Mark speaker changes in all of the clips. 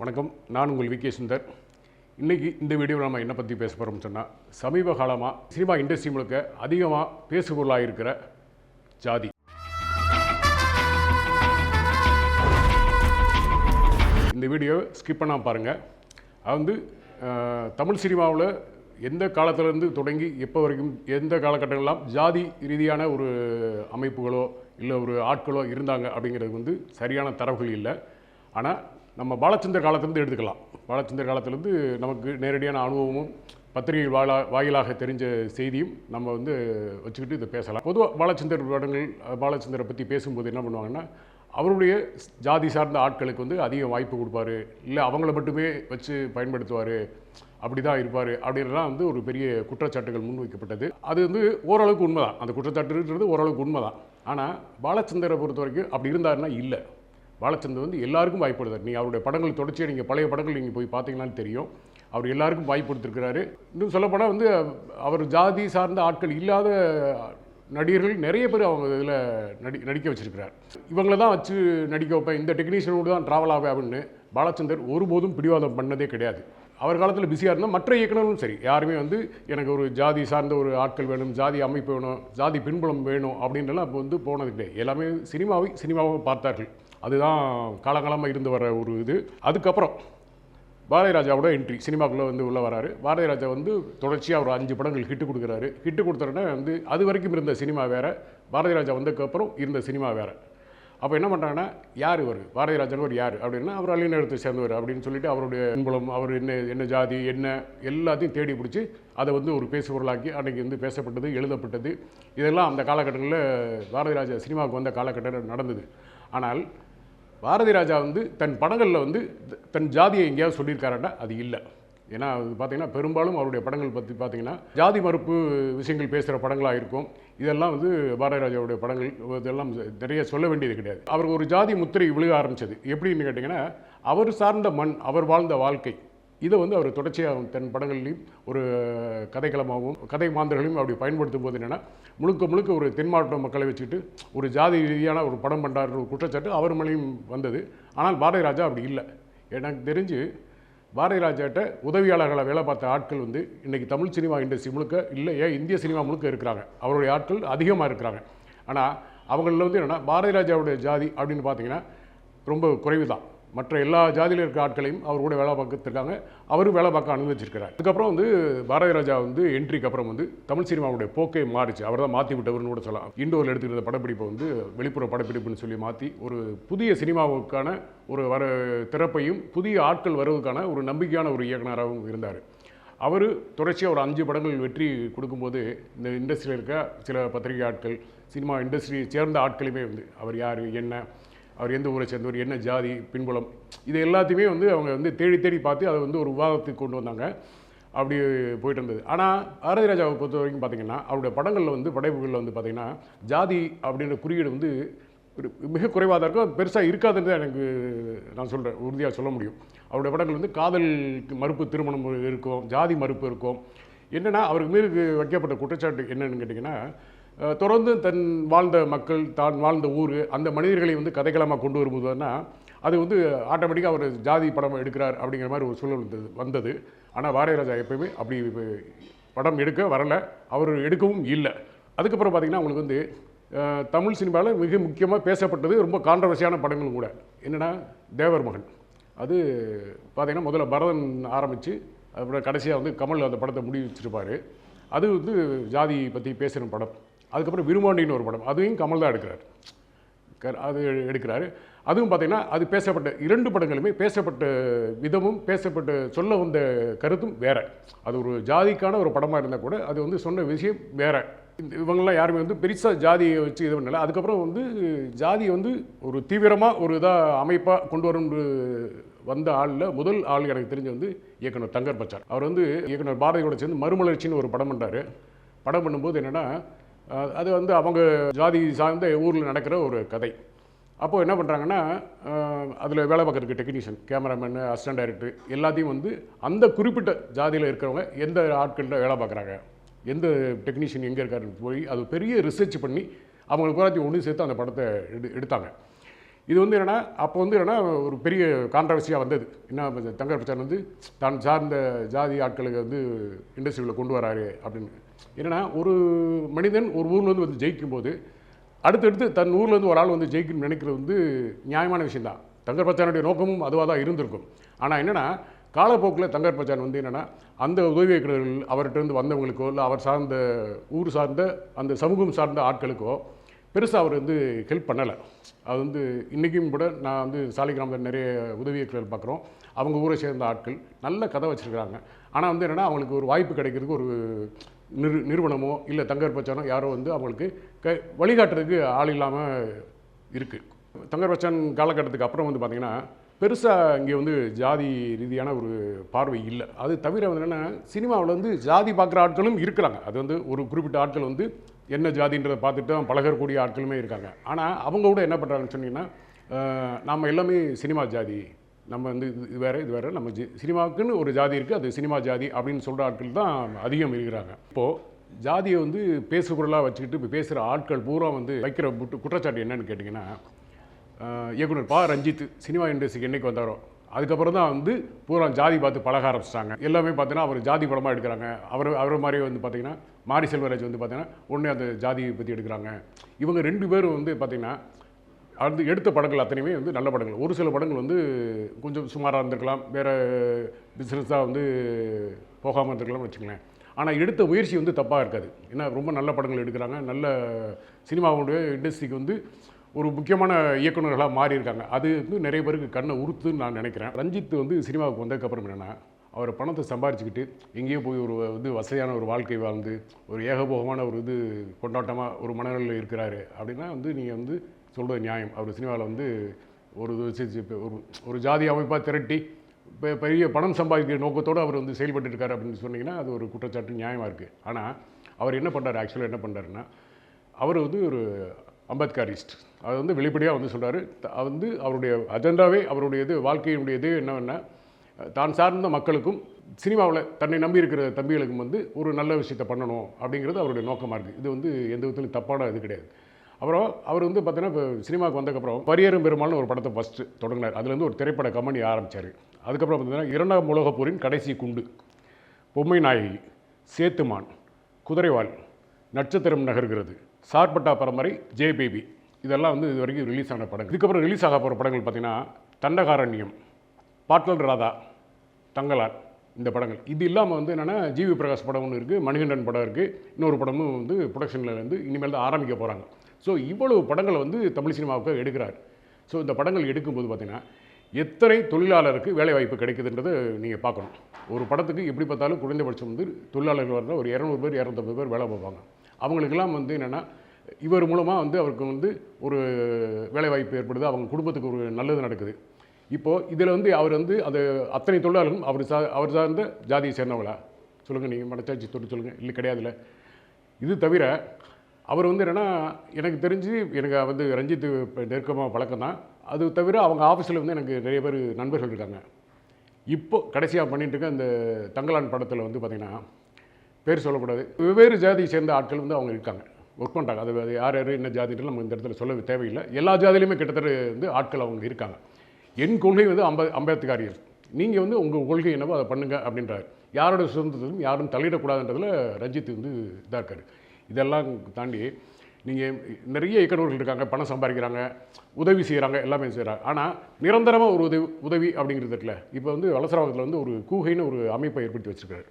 Speaker 1: வணக்கம். நான் உங்கள் வி கே சுந்தர். இன்றைக்கி இந்த வீடியோவில் நம்ம என்ன பற்றி பேச போகிறோம்னு சொன்னால் சமீப காலமாக சினிமா இண்டஸ்ட்ரி முழுக்க அதிகமாக பேசுபொருளாக இருக்கிற ஜாதி. இந்த வீடியோ ஸ்கிப் பண்ணால் பாருங்கள் அது வந்து தமிழ் சினிமாவில் எந்த காலத்திலேருந்து தொடங்கி எப்போ வரைக்கும் எந்த காலகட்டங்கள்லாம் ஜாதி ரீதியான ஒரு அமைப்புகளோ இல்லை ஒரு ஆட்களோ இருந்தாங்க அப்படிங்கிறது வந்து சரியான தரவுகள் இல்லை. ஆனால் நம்ம பாலச்சந்தர் காலத்திலேருந்து எடுத்துக்கலாம். பாலச்சந்தர் காலத்திலேருந்து நமக்கு நேரடியான அனுபவமும் பத்திரிகை வாயிலா வாயிலாக தெரிஞ்ச செய்தியும் நம்ம வந்து வச்சுக்கிட்டு இதை பேசலாம். பொதுவாக பாலச்சந்தர் படங்கள் பாலச்சந்தரை பற்றி பேசும்போது என்ன பண்ணுவாங்கன்னா அவருடைய ஜாதி சார்ந்த ஆட்களுக்கு வந்து அதிக வாய்ப்பு கொடுப்பாரு. இல்லை அவங்கள மட்டுமே வச்சு பயன்படுத்துவார். அப்படி தான் இருப்பார். அப்படின்றலாம் வந்து ஒரு பெரிய குற்றச்சாட்டுகள் முன்வைக்கப்பட்டது. அது வந்து ஓரளவுக்கு உண்மைதான். அந்த குற்றச்சாட்டுன்றது ஓரளவுக்கு உண்மைதான். ஆனால் பாலச்சந்தரை பொறுத்த வரைக்கும் அப்படி இருந்தாருன்னா இல்லை. பாலச்சந்தர் வந்து எல்லாருக்கும் வாய்ப்பு கொடுத்தார். நீங்கள் அவருடைய படங்கள் தொடர்ச்சியாக நீங்கள் பழைய படங்கள் நீங்கள் போய் பார்த்தீங்கன்னாலும் தெரியும். அவர் எல்லாருக்கும் வாய்ப்பு கொடுத்துருக்கிறாரு. இன்னும் சொல்லப்போனால் வந்து அவர் ஜாதி சார்ந்த ஆட்கள் இல்லாத நடிகர்கள் நிறைய பேர் அவங்க இதில் நடி நடிக்க வச்சிருக்கிறார். இவங்களை தான் வச்சு நடிக்க வைப்பேன் இந்த டெக்னீஷியனோடு தான் ட்ராவல் ஆவேன் அப்படின்னு பாலச்சந்தர் ஒருபோதும் பிடிவாதம் பண்ணதே கிடையாது. அவர் காலத்தில் பிஸியாக இருந்தால் மற்ற இயக்குநரும் சரி. யாருமே வந்து எனக்கு ஒரு ஜாதி சார்ந்த ஒரு ஆட்கள் வேணும் ஜாதி அமைப்பு வேணும் ஜாதி பின்புலம் வேணும் அப்படின்றலாம் அப்போ வந்து போனது கிடையாது. எல்லாமே சினிமாவை சினிமாவை பார்த்தார்கள். அதுதான் காலங்காலமாக இருந்து வர ஒரு இது. அதுக்கப்புறம் பாரதி ராஜாவோட என்ட்ரி சினிமாக்குள்ளே வந்து உள்ளே வராரு. பாரதி ராஜா வந்து தொடர்ச்சியாக ஒரு அஞ்சு படங்கள் ஹிட்டு கொடுக்குறாரு. ஹிட்டு கொடுத்தோடனே வந்து அது வரைக்கும் இருந்த சினிமா வேறு. பாரதி ராஜா வந்ததுக்கப்புறம் இருந்த சினிமா வேறு. அப்போ என்ன பண்ணுறாங்கன்னா யார் இவர்? பாரதிராஜன் ஒரு யார்? அப்படின்னா அவர் அலிநகரத்தை சேர்ந்தவர் அப்படின்னு சொல்லிட்டு அவருடைய பின்புலம் அவர் என்ன என்ன ஜாதி என்ன எல்லாத்தையும் தேடி பிடிச்சி அதை வந்து ஒரு பேசுபொருளாக்கி அன்றைக்கி வந்து பேசப்பட்டது எழுதப்பட்டது. இதெல்லாம் அந்த காலகட்டங்களில் பாரதி ராஜா சினிமாவுக்கு வந்த காலகட்டம் நடந்தது. ஆனால் பாரதி ராஜா வந்து தன் படங்களில் வந்து த- தன் ஜாதியை எங்கேயாவது சொல்லியிருக்காருன்னா அது இல்லை. ஏன்னா அது பார்த்திங்கன்னா பெரும்பாலும் அவருடைய படங்கள் பற்றி பார்த்திங்கன்னா ஜாதி மறுப்பு விஷயங்கள் பேசுகிற படங்களாக இருக்கும். இதெல்லாம் வந்து பாரதி ராஜாவுடைய படங்கள் இதெல்லாம் நிறைய சொல்ல வேண்டியது கிடையாது. அவருக்கு ஒரு ஜாதி முத்திரை விழுக ஆரம்பித்தது எப்படின்னு கேட்டிங்கன்னா அவர் சார்ந்த மண் அவர் வாழ்ந்த வாழ்க்கை இதை வந்து அவர் தொடர்ச்சியாக தன் படங்கள்லையும் ஒரு கதைக்களமாகவும் கதை மாந்தர்களையும் அப்படி பயன்படுத்தும் போது என்னென்னா முழுக்க முழுக்க ஒரு தென் மாவட்ட மக்களை வச்சுட்டு ஒரு ஜாதி ரீதியான ஒரு படம் பண்ணுறாரு ஒரு குற்றச்சாட்டு அவர் மேலேயும் வந்தது. ஆனால் பாரதி ராஜா அப்படி இல்லை. எனக்கு தெரிஞ்சு பாரதி ராஜாட்ட உதவியாளர்களை வேலை பார்த்த ஆட்கள் வந்து இன்றைக்கி தமிழ் சினிமா இண்டஸ்ட்ரி முழுக்க இல்லை ஏன் இந்திய சினிமா முழுக்க இருக்கிறாங்க. அவருடைய ஆட்கள் அதிகமாக இருக்கிறாங்க. ஆனால் அவங்களில் வந்து என்னென்னா பாரதி ராஜாவுடைய ஜாதி அப்படின்னு பார்த்தீங்கன்னா ரொம்ப குறைவு தான் மற்ற எல்லா ஜாதியில் இருக்க ஆட்களையும் அவர் கூட வேலை பார்த்துருக்காங்க அவரும் வேலை பார்க்க அனுமதிச்சிருக்கிறார் அதுக்கப்புறம் வந்து பாரதி ராஜா வந்து என்ட்ரிக்கு அப்புறம் வந்து தமிழ் சினிமாவுடைய போக்கே மாறிச்சு. அவர் தான் மாற்றி விட்டவர்னு கூட சொல்லலாம். இண்டோரில் எடுத்துக்கிற படப்பிடிப்பை வந்து வெளிப்புற படப்பிடிப்புன்னு சொல்லி மாற்றி ஒரு புதிய சினிமாவுக்கான ஒரு வர திறப்பையும் புதிய ஆட்கள் வருவதற்கான ஒரு நம்பிக்கையான ஒரு இயக்குனராகவும் இருந்தார். அவர் தொடர்ச்சியாக ஒரு அஞ்சு படங்கள் வெற்றி கொடுக்கும்போது இந்த இண்டஸ்ட்ரியில் இருக்க சில பத்திரிகை ஆட்கள் சினிமா இண்டஸ்ட்ரியை சேர்ந்த ஆட்களுமே வந்து அவர் யார் என்ன அவர் எந்த ஊரை சேர்ந்தவர் என்ன ஜாதி பின்புலம் இது எல்லாத்தையுமே வந்து அவங்க வந்து தேடி தேடி பார்த்து அதை வந்து ஒரு விவாதத்துக்கு கொண்டு வந்தாங்க. அப்படி போயிட்டு இருந்தது. ஆனால் பாரதி ராஜாவை பொறுத்த வரைக்கும் பார்த்தீங்கன்னா அவருடைய படங்களில் வந்து படைப்புகளில் வந்து பார்த்திங்கன்னா ஜாதி அப்படின்ற குறியீடு வந்து மிக குறைவாக தான் இருக்கும். பெருசாக இருக்காதுன்னு தான் எனக்கு நான் சொல்கிறேன் உறுதியாக சொல்ல முடியும். அவருடைய படங்கள் வந்து காதலுக்கு மறுப்பு திருமணம் இருக்கும் ஜாதி மறுப்பு இருக்கும். என்னென்னா அவருக்கு மீது வைக்கப்பட்ட குற்றச்சாட்டு என்னென்னு கேட்டிங்கன்னா தொடர்ந்து தன் வாழ்ந்த மக்கள் தான் வாழ்ந்த ஊர் அந்த மனிதர்களை வந்து கதைக்களமாக கொண்டு வரும்போதுன்னா அது வந்து ஆட்டோமேட்டிக்காக அவர் ஜாதி படம் எடுக்கிறார் அப்படிங்கிற மாதிரி ஒரு சூழல் வந்தது வந்தது. ஆனால் வாரியராஜா எப்போயுமே எப்பயுமே அப்படி படம் எடுக்க வரலை அவர் எடுக்கவும் இல்லை. அதுக்கப்புறம் பார்த்திங்கன்னா அவங்களுக்கு வந்து தமிழ் சினிமாவில் மிக முக்கியமாக பேசப்பட்டது ரொம்ப கான்ட்ரவர்சியான படங்களும் கூட. என்னென்னா தேவர் மகன் அது பார்த்திங்கன்னா முதல்ல பரதன் ஆரம்பித்து அப்புறம் கடைசியாக வந்து கமல் அந்த படத்தை முடிவு வச்சிருப்பாரு அது வந்து ஜாதி பற்றி பேசுகிற படம். அதுக்கப்புறம் விருமாண்டின்னு ஒரு படம். அதையும் கமல் தான் எடுக்கிறார். அது எடுக்கிறாரு. அதுவும் பார்த்திங்கன்னா அது பேசப்பட்ட இரண்டு படங்களுமே பேசப்பட்ட விதமும் பேசப்பட்ட சொல்ல வந்த கருத்தும் வேற. அது ஒரு ஜாதிக்கான ஒரு படமாக இருந்தால் கூட அது வந்து சொன்ன விஷயம் வேற. இந்த இவங்கெல்லாம் யாருமே வந்து பெருசாக ஜாதியை வச்சு இது பண்ணல. அதுக்கப்புறம் வந்து ஜாதியை வந்து ஒரு தீவிரமாக ஒரு இதாக அமைப்பாக கொண்டு வரும் வந்த ஆளில் முதல் ஆள் எனக்கு தெரிஞ்ச வந்து இயக்குனர் தங்கர் பச்சார் அவர் வந்து இயக்குனர் பாரதியோட சேர்ந்து மறுமலர்ச்சின்னு ஒரு படம் பண்ணார் படம் பண்ணும்போது என்னென்னா அது வந்து அவங்க ஜாதி சார்ந்த ஊரில் நடக்கிற ஒரு கதை. அப்போது என்ன பண்ணுறாங்கன்னா அதில் வேலை பார்க்குறதுக்கு டெக்னீஷியன் கேமராமேனு அசிஸ்டன்ட் டைரக்டர் எல்லாத்தையும் வந்து அந்த குறிப்பிட்ட ஜாதியில் இருக்கிறவங்க எந்த ஆட்கள்கிட்ட வேலை பார்க்குறாங்க எந்த டெக்னீஷியன் எங்கே இருக்காருன்னு போய் அது பெரிய ரிசர்ச் பண்ணி அவங்களுக்கு பூராத்தையும் ஒன்று சேர்த்து அந்த படத்தை எடு எடுத்தாங்க. இது வந்து என்னென்னா அப்போ வந்து என்னென்னா ஒரு பெரிய கான்ட்ரவர்சியாக வந்தது. என்ன தங்கர் பச்சான் வந்து தான் சார்ந்த ஜாதி ஆட்களுக்கு வந்து இண்டஸ்ட்ரியில் கொண்டு வராரு அப்படின்னு. என்னென்னா ஒரு மனிதன் ஒரு ஊர்லேருந்து வந்து ஜெயிக்கும் போது அடுத்தடுத்து தன் ஊர்லேருந்து ஒரு ஆள் வந்து ஜெயிக்கணும்னு நினைக்கிறது வந்து நியாயமான விஷயம்தான். தங்கர் பச்சானுடைய நோக்கமும் அதுவாக தான் இருந்திருக்கும். ஆனால் என்னென்னா காலப்போக்கில் தங்கர் பச்சான் வந்து என்னென்னா அந்த உதவி இயக்குநர்கள் அவர்கிட்ட இருந்து வந்தவங்களுக்கோ இல்லை அவர் சார்ந்த ஊர் சார்ந்த அந்த சமூகம் சார்ந்த ஆட்களுக்கோ பெருசாக அவர் வந்து ஹெல்ப் பண்ணலை. அது வந்து இன்றைக்கும் கூட நான் வந்து சாலிகிராமத்தில் நிறைய உதவி இயக்குநர்கள் பார்க்குறோம். அவங்க ஊரை சேர்ந்த ஆட்கள் நல்ல கதை வச்சுருக்கிறாங்க. ஆனால் வந்து என்னென்னா அவங்களுக்கு ஒரு வாய்ப்பு கிடைக்கிறதுக்கு ஒரு நிறு நிறுவனமோ இல்லை தங்கர் பச்சானோ யாரோ வந்து அவங்களுக்கு க வழிகாட்டுறதுக்கு ஆள் இல்லாமல் இருக்குது தங்கர் பச்சான் காலகட்டத்துக்கு அப்புறம் வந்து பார்த்திங்கன்னா பெருசாக இங்கே வந்து ஜாதி ரீதியான ஒரு பார்வை இல்லை. அது தவிர வந்து என்னென்னா சினிமாவில் வந்து ஜாதி பார்க்குற ஆட்களும் இருக்கிறாங்க. அது வந்து ஒரு குறிப்பிட்ட ஆட்கள் வந்து என்ன ஜாதின்றதை பார்த்துட்டு தான் பழகக்கூடிய ஆட்களுமே இருக்காங்க. ஆனால் அவங்க கூட என்ன பண்ணுறாங்கன்னு சொன்னீங்கன்னா நாம் நம்ம எல்லாமே சினிமா ஜாதி நம்ம வந்து இது இது வேறு இது வேறு. நம்ம ஜி சினிமாவுக்குன்னு ஒரு ஜாதி இருக்குது அது சினிமா ஜாதி அப்படின்னு சொல்கிற ஆட்கள் தான் அதிகம் இருக்கிறாங்க. இப்போது ஜாதியை வந்து பேசுபொருளாக வச்சுக்கிட்டு இப்போ பேசுகிற ஆட்கள் பூரா வந்து வைக்கிற புட்டு குற்றச்சாட்டு என்னன்னு கேட்டிங்கன்னா இயக்குனர் பா. ரஞ்சித் சினிமா இண்டஸ்ட்ரிக்கு என்னைக்கு வந்தாரோ அதுக்கப்புறம் தான் வந்து பூரா ஜாதி பார்த்து பழக ஆரம்பிச்சிட்டாங்க. எல்லாமே பார்த்தீங்கன்னா அவர் ஜாதி படமாக எடுக்கிறாங்க. அவர் அவர் மாதிரி வந்து பார்த்தீங்கன்னா மாரி செல்வராஜ் வந்து பார்த்தீங்கன்னா ஒன்று அந்த ஜாதியை பற்றி எடுக்கிறாங்க. இவங்க ரெண்டு பேரும் வந்து பார்த்திங்கன்னா அடுத்து எடுத்த படங்கள் அத்தனையுமே வந்து நல்ல படங்கள். ஒரு சில படங்கள் வந்து கொஞ்சம் சுமாராக இருந்திருக்கலாம். வேறு பிஸ்னஸாக வந்து போகாமல் இருந்திருக்கலாம்னு வச்சுக்கலேன் ஆனால் எடுத்த முயற்சி வந்து தப்பாக இருக்காது. ஏன்னா ரொம்ப நல்ல படங்கள் எடுக்கிறாங்க. நல்ல சினிமாவுடைய இண்டஸ்ட்ரிக்கு வந்து ஒரு முக்கியமான இயக்குனர்களாக மாறியிருக்காங்க. அது வந்து நிறைய பேருக்கு கண்ணை உறுத்துன்னு நான் நினைக்கிறேன். ரஞ்சித் வந்து சினிமாவுக்கு வந்ததுக்கப்புறம் என்னென்னா அவர் பணத்தை சம்பாரிச்சுக்கிட்டு எங்கேயோ போய் ஒரு இது வசதியான ஒரு வாழ்க்கை வாழ்ந்து ஒரு ஏகபோகமான ஒரு இது கொண்டாட்டமாக ஒரு மனநிலையில் இருக்கிறாரு. அப்படின்னா வந்து நீங்கள் வந்து சொல்கிறது நியாயம். அவர் சினிமாவில் வந்து ஒரு ஒரு ஒரு ஜாதி அமைப்பாக திரட்டி இப்போ பெரிய பணம் சம்பாதிக்கிற நோக்கத்தோடு அவர் வந்து செயல்பட்டு இருக்காரு அப்படின்னு சொன்னீங்கன்னா அது ஒரு குற்றச்சாட்டு நியாயமாக இருக்குது ஆனால் அவர் என்ன பண்ணுறாரு ஆக்சுவலாக என்ன பண்ணுறாருன்னா அவர் வந்து ஒரு அம்பேத்கரிஸ்ட். அது வந்து வெளிப்படையாக வந்து சொல்கிறாரு வந்து அவருடைய அஜெண்டாவே அவருடைய இது வாழ்க்கையினுடைய இது என்னவென்னா தான் சார்ந்த மக்களுக்கும் சினிமாவில் தன்னை நம்பி இருக்கிற தம்பிகளுக்கும் வந்து ஒரு நல்ல விஷயத்தை பண்ணணும் அப்படிங்கிறது அவருடைய நோக்கமாக இருக்குது இது வந்து எந்த விதத்துலையும் தப்பான இது கிடையாது. அப்புறம் அவர் வந்து பார்த்தீங்கன்னா இப்போ சினிமாவுக்கு வந்ததுக்கப்புறம் பரியரும் பெருமாள்னு ஒரு படத்தை ஃபஸ்ட்டு தொடங்கினார். அதுலேருந்து ஒரு திரைப்பட கம்பெனி ஆரம்பித்தார் அதுக்கப்புறம் பார்த்தீங்கன்னா இரண்டாம் உலகப் போரின் கடைசி குண்டு பொம்மை நாயகி சேத்துமான் குதிரைவால் நட்சத்திரம் நகர்கிறது சார்பட்டா பரம்பரை ஜே பேபி. இதெல்லாம் வந்து இது வரைக்கும் ரிலீஸ் ஆன படங்கள். இதுக்கப்புறம் ரிலீஸ் ஆக போகிற படங்கள் பார்த்தீங்கன்னா தண்டகாரண்யம் பாட்லர் ராதா தங்கலான் இந்த படங்கள். இது இல்லாமல் வந்து என்னென்னா ஜிவி பிரகாஷ் படம் ஒன்று இருக்குது மணிகண்டன் படம் இருக்குது இன்னொரு படமும் வந்து ப்ரொடக்ஷனில் வந்து இனிமேல் தான் ஆரம்பிக்க போகிறாங்க ஸோ இவ்வளவு படங்களை வந்து தமிழ் சினிமாவுக்கு எடுக்கிறார். ஸோ இந்த படங்கள் எடுக்கும்போது பார்த்திங்கன்னா எத்தனை தொழிலாளருக்கு வேலைவாய்ப்பு கிடைக்குதுன்றது கிடைக்குதுன்றதை நீங்கள் பார்க்கணும். ஒரு படத்துக்கு எப்படி பார்த்தாலும் குறைந்தபட்சம் வந்து தொழிலாளர்கள் வந்தால் ஒரு இரநூறு பேர் இரநூத்தம்பது பேர் வேலை பார்ப்பாங்க. அவங்களுக்கெல்லாம் வந்து என்னென்னா இவர் மூலமாக வந்து அவருக்கு வந்து ஒரு வேலைவாய்ப்பு ஏற்படுது. அவங்க குடும்பத்துக்கு ஒரு நல்லது நடக்குது. இப்போது இதில் வந்து அவர் வந்து அது அத்தனை தொழிலாளர்களும் அவர் சா அவர் சார்ந்த ஜாதியை சேர்ந்தவங்களா? சொல்லுங்கள் நீங்கள் மனச்சாட்சி தொட்டு சொல்லுங்கள் இல்லை கிடையாதுல்ல. இது தவிர அவர் வந்து என்னென்னா எனக்கு தெரிஞ்சு எனக்கு வந்து ரஞ்சித் நெருக்கமாக பழக்கம் தான். அது தவிர அவங்க ஆஃபீஸில் வந்து எனக்கு நிறைய பேர் நண்பர்கள் இருக்காங்க. இப்போ கடைசியாக பண்ணிட்டு இருக்க அந்த தங்கலான் படத்தில் வந்து பார்த்திங்கன்னா பேர் சொல்லக்கூடாது. வெவ்வேறு ஜாதியை சேர்ந்த ஆட்கள் வந்து அவங்க இருக்காங்க. ஒர்க் பண்ணுறாங்க அது யார் யார் என்ன ஜாதின்னு நம்ம இந்த இடத்துல சொல்ல தேவையில்லை. எல்லா ஜாதியிலையுமே கிட்டத்தட்ட வந்து ஆட்கள் அவங்க இருக்காங்க. என் கொள்கை வந்து அம்ப அம்பேத்கரியர் நீங்கள் வந்து உங்கள் கொள்கை என்னவோ அதை பண்ணுங்க அப்படின்றாரு. யாரோட சுதந்திரத்திலும் யாரும் தலையிடக்கூடாதுன்றதுல ரஞ்சித் வந்து இதாக இருக்கார். இதெல்லாம் தாண்டி நீங்கள் நிறைய இயக்குநர்கள் இருக்காங்க பணம் சம்பாதிக்கிறாங்க உதவி செய்கிறாங்க எல்லாமே செய்கிறாங்க ஆனால் நிரந்தரமாக ஒரு உதவி உதவி அப்படிங்கிறது இருக்குல்ல. இப்போ வந்து வலசராவத்தில் வந்து ஒரு கூகைன்னு ஒரு அமைப்பை ஏற்படுத்தி வச்சுருக்காரு.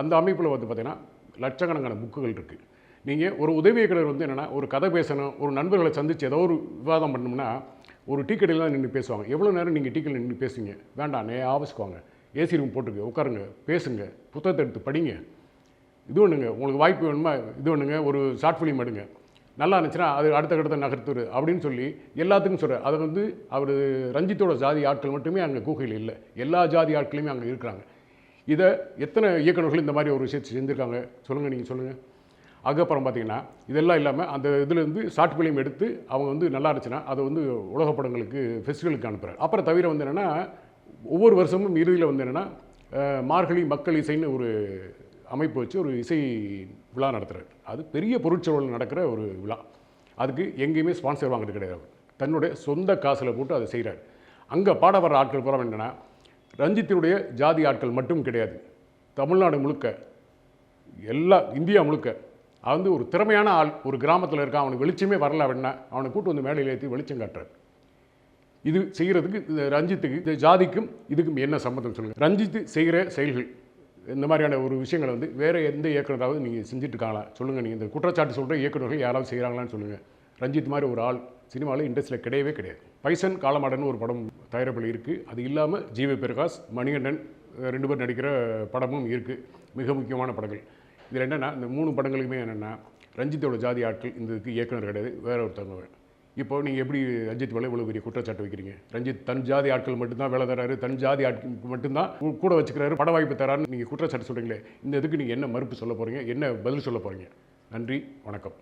Speaker 1: அந்த அமைப்பில் வந்து பார்த்தீங்கன்னா லட்சக்கணக்கான புக்குகள் இருக்குது நீங்கள் ஒரு உதவி இயக்குனர் வந்து என்னென்னா ஒரு கதை பேசணும் ஒரு நண்பர்களை சந்தித்து ஏதோ ஒரு விவாதம் பண்ணோம்னா ஒரு டீ கடையில் தான் நின்று பேசுவாங்க. எவ்வளோ நேரம் நீங்கள் டீ கடையில் நின்று பேசுவீங்க? வேண்டாம் நே ஆஃபீஸ்க்கு வாங்க ஏசி ரூம் போட்டுக்கு உட்காருங்க பேசுங்க புத்தகத்தை எடுத்து படிங்க இது ஒன்றுங்க உங்களுக்கு வாய்ப்பு வேணுமா? இது ஒன்றுங்க ஒரு ஷார்ட் ஃபிலிம் எடுங்க. நல்லா இருந்துச்சுன்னா அது அடுத்த கட்டத்தை நகர்த்துரு அப்படின்னு சொல்லி எல்லாத்துக்கும் சொல்கிறார் அதை வந்து அவர் ரஞ்சித்தோட ஜாதி ஆட்கள் மட்டுமே அங்கே கூகையில் இல்லை. எல்லா ஜாதி ஆட்களுமே அங்கே இருக்கிறாங்க. இதை எத்தனை இயக்குநர்கள் இந்த மாதிரி ஒரு விஷயத்தை செஞ்சுருக்காங்க? சொல்லுங்கள் நீங்கள் சொல்லுங்கள் அதுக்கப்புறம் பார்த்தீங்கன்னா இதெல்லாம் இல்லாமல் அந்த இதுலேருந்து ஷார்ட் ஃபிலிம் எடுத்து அவங்க வந்து நல்லா இருந்துச்சுன்னா அதை வந்து உலக படங்களுக்கு ஃபெஸ்டிவலுக்கு அனுப்புகிறார் அப்புறம் தவிர வந்து என்னென்னா ஒவ்வொரு வருஷமும் இறுதியில் வந்து என்னென்னா மார்கழி மக்கள் இசைன்னு ஒரு அமைப்பு வச்சு ஒரு இசை விழா நடத்துகிறார் அது பெரிய பொருட்செலவில் நடக்கிற ஒரு விழா. அதுக்கு எங்கேயுமே ஸ்பான்சர் வாங்குறது கிடையாது தன்னுடைய சொந்த காசில் போட்டு அதை செய்கிறார் அங்கே பாட வர்ற ஆட்கள் பூரா என்னென்னா ரஞ்சித்தினுடைய ஜாதி ஆட்கள் மட்டும் கிடையாது. தமிழ்நாடு முழுக்க எல்லா இந்தியா முழுக்க. அவன் வந்து ஒரு திறமையான ஆள். ஒரு கிராமத்தில் இருக்கான். அவனுக்கு வெளிச்சமே வரல அப்படின்னா அவனை கூட்டு வந்து மேடையில் ஏற்றி வெளிச்சம் காட்டுறார். இது செய்கிறதுக்கு இந்த ரஞ்சித்துக்கு இந்த ஜாதிக்கும் இதுக்கும் என்ன சம்மந்தம் சொல்லுங்கள் ரஞ்சித்து செய்கிற செயல்கள். இந்த மாதிரியான ஒரு விஷயங்களை வந்து வேறு எந்த இயக்குனராவது நீங்கள் செஞ்சுட்ருக்காங்களா? சொல்லுங்கள் நீங்கள் இந்த குற்றச்சாட்டு சொல்கிற இயக்குனர்கள் யாராவது செய்கிறாங்களான்னு சொல்லுங்கள் ரஞ்சித் மாதிரி ஒரு ஆள் சினிமாவில் இண்டஸ்ட்ரியில் கிடையவே கிடையாது. பைசன் காலமாடன் ஒரு படம் தயாரிப்பில் இருக்குது அது இல்லாமல் ஜிவி பிரகாஷ் மணிகண்டன் ரெண்டு பேர் நடிக்கிற படமும் இருக்குது மிக முக்கியமான படங்கள். இதில் என்னென்னா இந்த மூணு படங்களுக்குமே என்னென்னா ரஞ்சித்தோட ஜாதி ஆட்கள் இந்த இதுக்கு இயக்குனர் கிடையாது. வேற ஒருத்தவங்க. இப்போ நீங்கள் எப்படி ரஞ்சித் மேலே இவ்வளோ பெரிய குற்றச்சாட்டு வைக்கிறீங்க? ரஞ்சித் தன் ஜாதி ஆட்கள் மட்டும்தான் வேலை தராரு தன் ஜாதி ஆட்கள் மட்டும்தான் கூட வச்சுக்கிறாரு பட வாய்ப்பு தரான்னு நீங்கள் குற்றச்சாட்டு சொல்கிறீங்களே இந்த இதுக்கு நீங்கள் என்ன மறுப்பு சொல்ல போகிறீங்க என்ன பதில் சொல்ல போகிறீங்க நன்றி வணக்கம்.